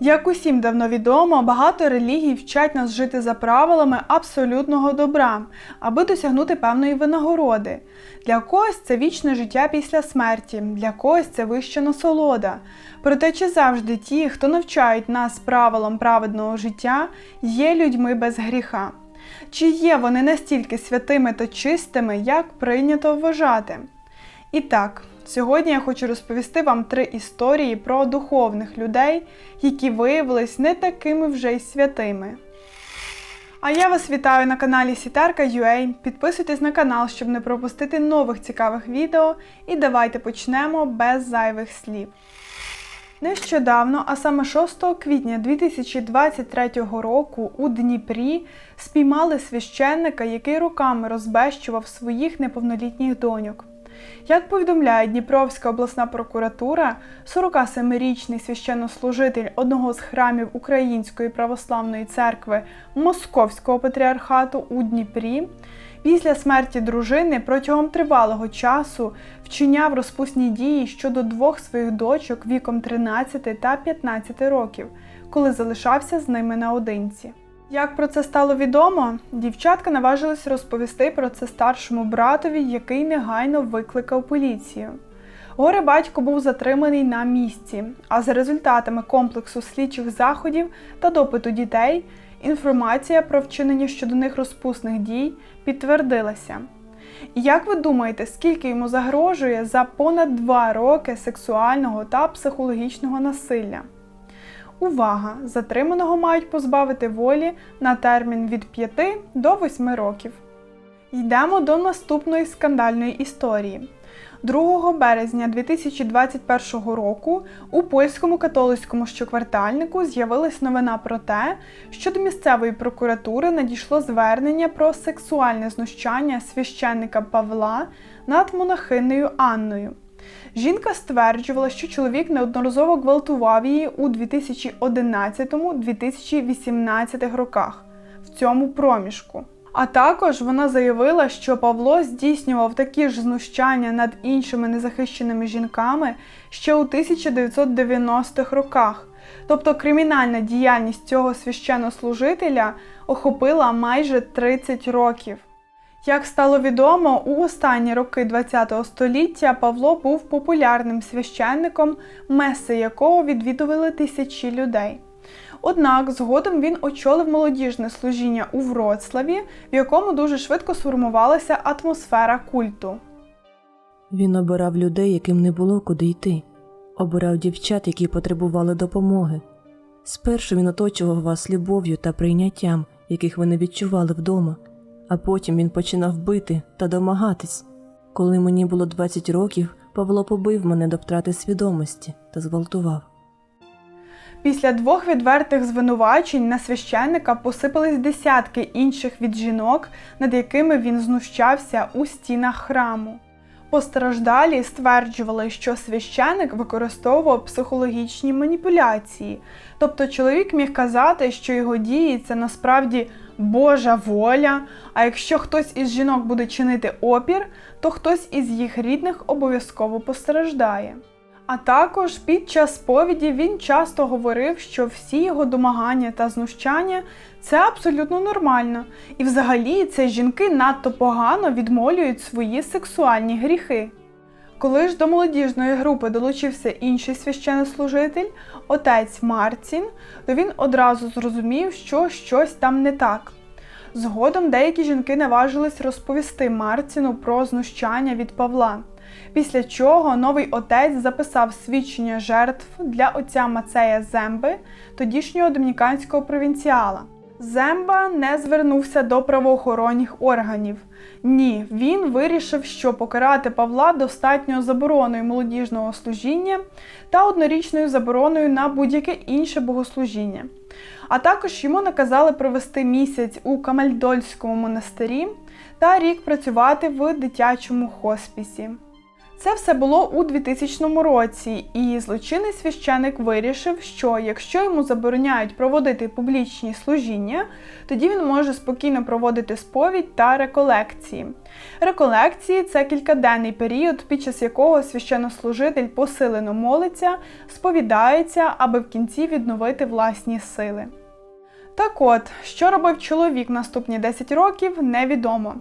Як усім давно відомо, багато релігій вчать нас жити за правилами абсолютного добра, аби досягнути певної винагороди. Для когось це вічне життя після смерті, для когось це вища насолода. Проте чи завжди ті, хто навчають нас правилам праведного життя, є людьми без гріха? Чи є вони настільки святими та чистими, як прийнято вважати? І так, сьогодні я хочу розповісти вам три історії про духовних людей, які виявились не такими вже й святими. А я вас вітаю на каналі Сітерка.ua. Підписуйтесь на канал, щоб не пропустити нових цікавих відео. І давайте почнемо без зайвих слів. Нещодавно, а саме 6 квітня 2023 року у Дніпрі спіймали священника, який руками розбещував своїх неповнолітніх доньок. Як повідомляє Дніпровська обласна прокуратура, 47-річний священнослужитель одного з храмів Української православної церкви Московського патріархату у Дніпрі після смерті дружини протягом тривалого часу вчиняв розпусні дії щодо двох своїх дочок віком 13 та 15 років, коли залишався з ними наодинці. Як про це стало відомо, дівчатка наважились розповісти про це старшому братові, який негайно викликав поліцію. Горе батько був затриманий на місці, а за результатами комплексу слідчих заходів та допиту дітей інформація про вчинення щодо них розпусних дій підтвердилася. І як ви думаєте, скільки йому загрожує за понад два роки сексуального та психологічного насилля? Увага! Затриманого мають позбавити волі на термін від 5 до 8 років. Йдемо до наступної скандальної історії. 2 березня 2021 року у польському католицькому щоквартальнику з'явилась новина про те, що до місцевої прокуратури надійшло звернення про сексуальне знущання священника Павла над монахинею Анною. Жінка стверджувала, що чоловік неодноразово гвалтував її у 2011-2018 роках в цьому проміжку. А також вона заявила, що Павло здійснював такі ж знущання над іншими незахищеними жінками ще у 1990-х роках. Тобто кримінальна діяльність цього священнослужителя охопила майже 30 років. Як стало відомо, у останні роки ХХ століття Павло був популярним священником, меси якого відвідували тисячі людей. Однак згодом він очолив молодіжне служіння у Вроцлаві, в якому дуже швидко сформувалася атмосфера культу. Він обирав людей, яким не було куди йти, обирав дівчат, які потребували допомоги. Спершу він оточував вас любов'ю та прийняттям, яких ви не відчували вдома, а потім він починав бити та домагатись. Коли мені було 20 років, Павло побив мене до втрати свідомості та зґвалтував. Після двох відвертих звинувачень на священника посипались десятки інших від жінок, над якими він знущався у стінах храму. Постраждалі стверджували, що священик використовував психологічні маніпуляції, тобто чоловік міг казати, що його дії це насправді Божа воля. А якщо хтось із жінок буде чинити опір, то хтось із їх рідних обов'язково постраждає. А також під час сповіді він часто говорив, що всі його домагання та знущання це абсолютно нормально, і взагалі це жінки надто погано відмолюють свої сексуальні гріхи. Коли ж до молодіжної групи долучився інший священнослужитель, отець Марцін, то він одразу зрозумів, що щось там не так. Згодом деякі жінки наважились розповісти Марціну про знущання від Павла. Після чого новий отець записав свідчення жертв для отця Мацея Земби, тодішнього домініканського провінціала. Земба не звернувся до правоохоронних органів. Ні, він вирішив, що покарати Павла достатньо забороною молодіжного служіння та однорічною забороною на будь-яке інше богослужіння. А також йому наказали провести місяць у Камальдольському монастирі та рік працювати в дитячому хоспісі. Це все було у 2000 році, і злочинний священик вирішив, що якщо йому забороняють проводити публічні служіння, тоді він може спокійно проводити сповідь та реколекції. Реколекції це кількаденний період, під час якого священнослужитель посилено молиться, сповідається, аби в кінці відновити власні сили. Так от, що робив чоловік наступні 10 років, невідомо.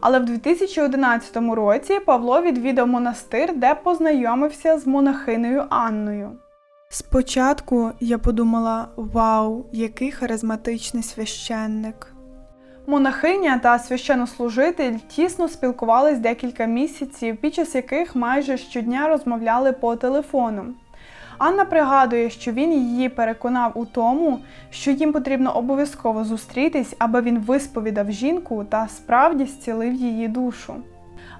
Але в 2011 році Павло відвідав монастир, де познайомився з монахинею Анною. Спочатку я подумала: вау, який харизматичний священник. Монахиня та священнослужитель тісно спілкувались декілька місяців, під час яких майже щодня розмовляли по телефону. Анна пригадує, що він її переконав у тому, що їм потрібно обов'язково зустрітись, аби він висповідав жінку та справді зцілив її душу.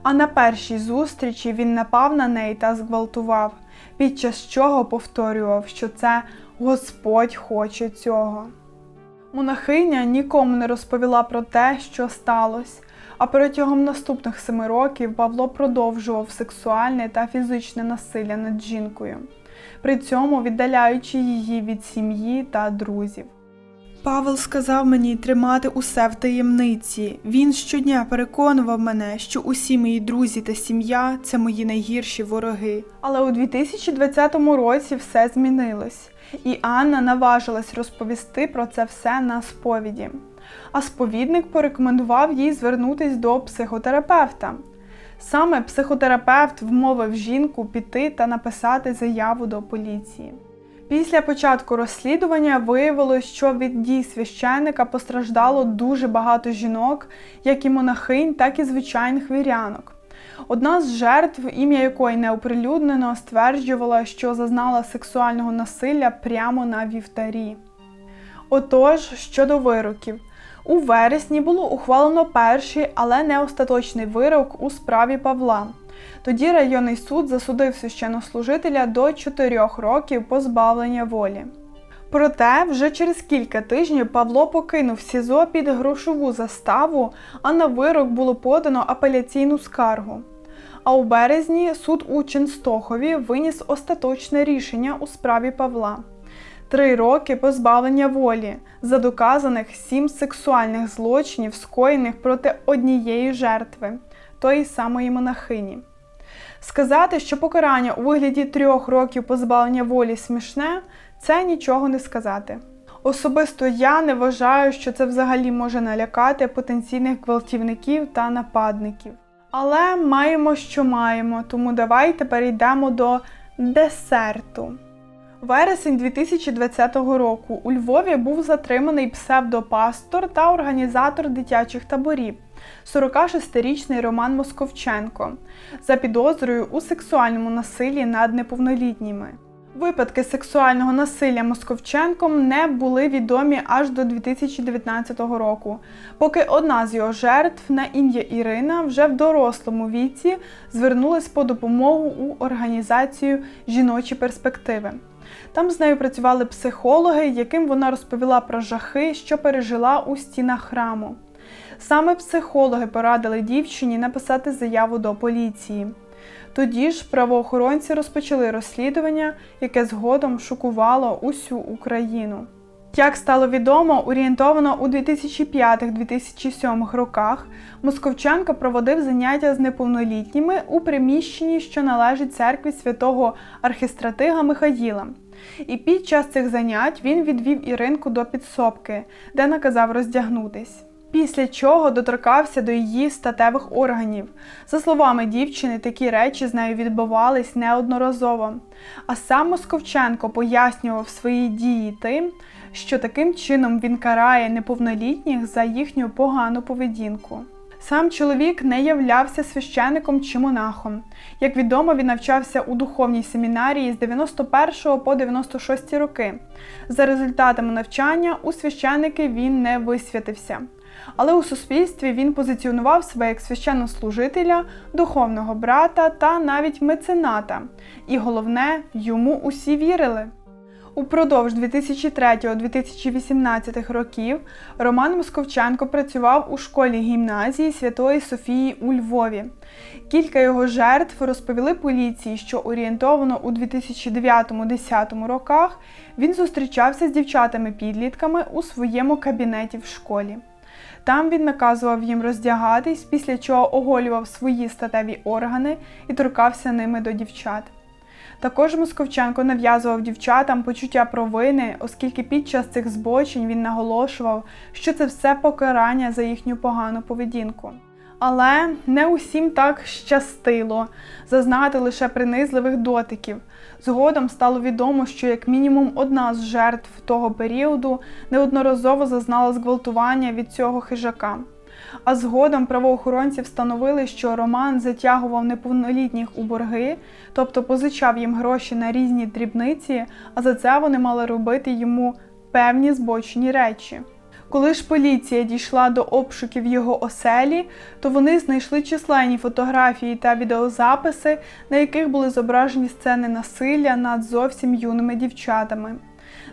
А на першій зустрічі він напав на неї та зґвалтував, під час чого повторював, що це Господь хоче цього. Монахиня нікому не розповіла про те, що сталося, а протягом наступних семи років Павло продовжував сексуальне та фізичне насилля над жінкою, при цьому віддаляючи її від сім'ї та друзів. Павел сказав мені тримати усе в таємниці. Він щодня переконував мене, що усі мої друзі та сім'я це мої найгірші вороги. Але у 2020 році все змінилось, і Анна наважилась розповісти про це все на сповіді. А сповідник порекомендував їй звернутись до психотерапевта. Саме психотерапевт вмовив жінку піти та написати заяву до поліції. Після початку розслідування виявилось, що від дій священника постраждало дуже багато жінок, як і монахинь, так і звичайних вірянок. Одна з жертв, ім'я якої не оприлюднено, стверджувала, що зазнала сексуального насилля прямо на вівтарі. Отож, щодо вироків. У вересні було ухвалено перший, але не остаточний вирок у справі Павла. Тоді районний суд засудив священнослужителя до 4 років позбавлення волі. Проте вже через кілька тижнів Павло покинув СІЗО під грошову заставу, а на вирок було подано апеляційну скаргу. А у березні суд у Ченстохові виніс остаточне рішення у справі Павла. Три роки позбавлення волі за доказаних сім сексуальних злочинів, скоєних проти однієї жертви, тої самої монахині. Сказати, що покарання у вигляді трьох років позбавлення волі смішне, це нічого не сказати. Особисто я не вважаю, що це взагалі може налякати потенційних гвалтівників та нападників. Але маємо, що маємо, тому давайте перейдемо до десерту. Вересень 2020 року у Львові був затриманий псевдопастор та організатор дитячих таборів, 46-річний Роман Московченко, за підозрою у сексуальному насиллі над неповнолітніми. Випадки сексуального насилля Московченком не були відомі аж до 2019 року, поки одна з його жертв на ім'я Ірина вже в дорослому віці звернулась по допомогу у організацію Жіночі перспективи. Там з нею працювали психологи, яким вона розповіла про жахи, що пережила у стінах храму. Саме психологи порадили дівчині написати заяву до поліції. Тоді ж правоохоронці розпочали розслідування, яке згодом шокувало усю Україну. Як стало відомо, орієнтовано у 2005-2007 роках Московченко проводив заняття з неповнолітніми у приміщенні, що належить церкві святого архістратига Михаїла. І під час цих занять він відвів Іринку до підсобки, де наказав роздягнутись. Після чого доторкався до її статевих органів. За словами дівчини, такі речі з нею відбувались неодноразово. А сам Московченко пояснював свої дії тим, що таким чином він карає неповнолітніх за їхню погану поведінку. Сам чоловік не являвся священником чи монахом. Як відомо, він навчався у духовній семінарії з 91 по 96 роки. За результатами навчання у священники він не висвятився. Але у суспільстві він позиціонував себе як священнослужителя, духовного брата та навіть мецената. І головне, йому усі вірили. Упродовж 2003-2018 років Роман Московченко працював у школі гімназії Святої Софії у Львові. Кілька його жертв розповіли поліції, що орієнтовано у 2009-10 роках він зустрічався з дівчатами-підлітками у своєму кабінеті в школі. Там він наказував їм роздягатись, після чого оголював свої статеві органи і торкався ними до дівчат. Також Московченко нав'язував дівчатам почуття провини, оскільки під час цих збочень він наголошував, що це все покарання за їхню погану поведінку. Але не усім так щастило зазнати лише принизливих дотиків. Згодом стало відомо, що як мінімум одна з жертв того періоду неодноразово зазнала зґвалтування від цього хижака. А згодом правоохоронці встановили, що Роман затягував неповнолітніх у борги, тобто позичав їм гроші на різні дрібниці, а за це вони мали робити йому певні збочені речі. Коли ж поліція дійшла до обшуків його оселі, то вони знайшли численні фотографії та відеозаписи, на яких були зображені сцени насилля над зовсім юними дівчатами.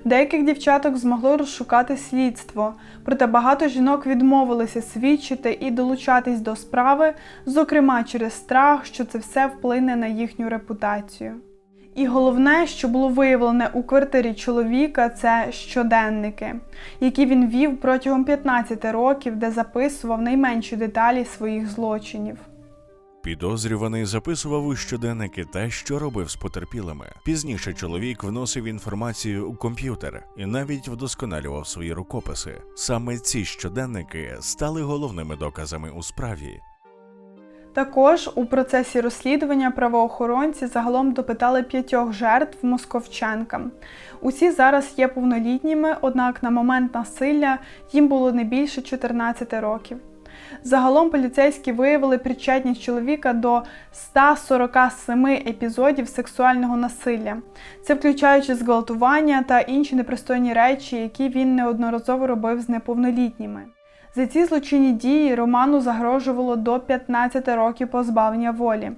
Деяких дівчаток змогло розшукати слідство, проте багато жінок відмовилися свідчити і долучатись до справи, зокрема через страх, що це все вплине на їхню репутацію. І головне, що було виявлене у квартирі чоловіка, це щоденники, які він вів протягом 15 років, де записував найменші деталі своїх злочинів. Підозрюваний записував у щоденники те, що робив з потерпілими. Пізніше чоловік вносив інформацію у комп'ютер і навіть вдосконалював свої рукописи. Саме ці щоденники стали головними доказами у справі. Також у процесі розслідування правоохоронці загалом допитали п'ятьох жертв Московченка. Усі зараз є повнолітніми, однак на момент насилля їм було не більше 14 років. Загалом поліцейські виявили причетність чоловіка до 147 епізодів сексуального насилля. Це включаючи зґвалтування та інші непристойні речі, які він неодноразово робив з неповнолітніми. За ці злочинні дії Роману загрожувало до 15 років позбавлення волі.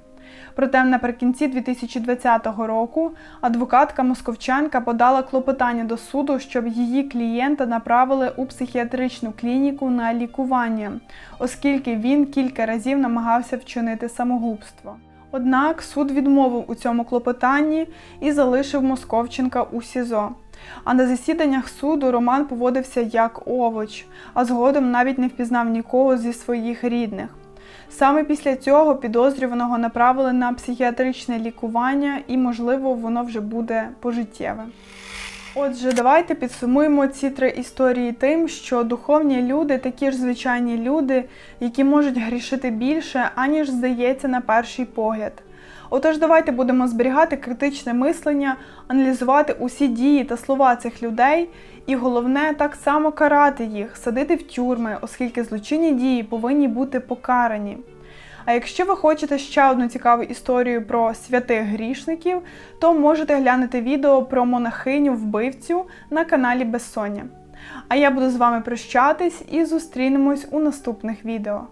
Проте наприкінці 2020 року адвокатка Московченка подала клопотання до суду, щоб її клієнта направили у психіатричну клініку на лікування, оскільки він кілька разів намагався вчинити самогубство. Однак суд відмовив у цьому клопотанні і залишив Московченка у СІЗО. А на засіданнях суду Роман поводився як овоч, а згодом навіть не впізнав нікого зі своїх рідних. Саме після цього підозрюваного направили на психіатричне лікування, і, можливо, воно вже буде пожиттєве. Отже, давайте підсумуємо ці три історії тим, що духовні люди такі ж звичайні люди, які можуть грішити більше, аніж здається на перший погляд. Отож, давайте будемо зберігати критичне мислення, аналізувати усі дії та слова цих людей, і головне, так само карати їх, садити в тюрми, оскільки злочинні дії повинні бути покарані. А якщо ви хочете ще одну цікаву історію про святих грішників, то можете глянути відео про монахиню вбивцю на каналі Безсоння. А я буду з вами прощатись і зустрінемось у наступних відео.